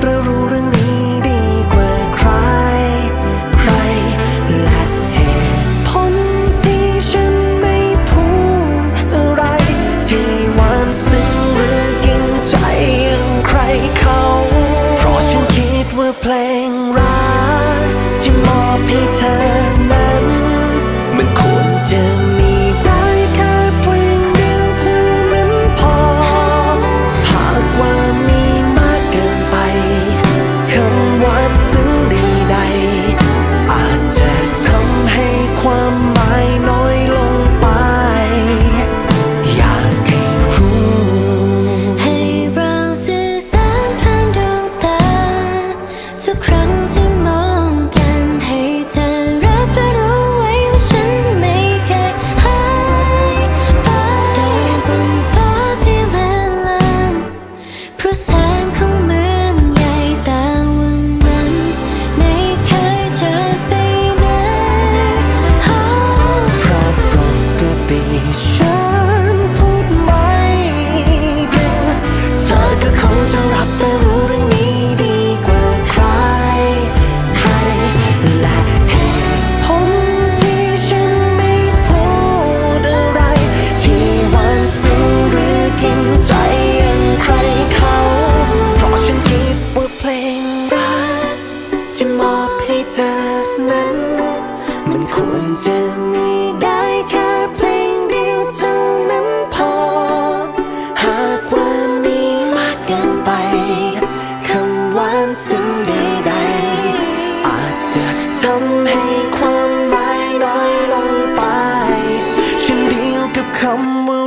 pra ที่มอบให้เธอนั้น มันควรจะมีได้แค่เพลงเดียวเท่านั้นพอ หากว่ามีมากเกินไปคำหวานสิ่งใดๆอาจจะทำให้ความหมายน้อยลงไปฉันเดียวกับคำว่า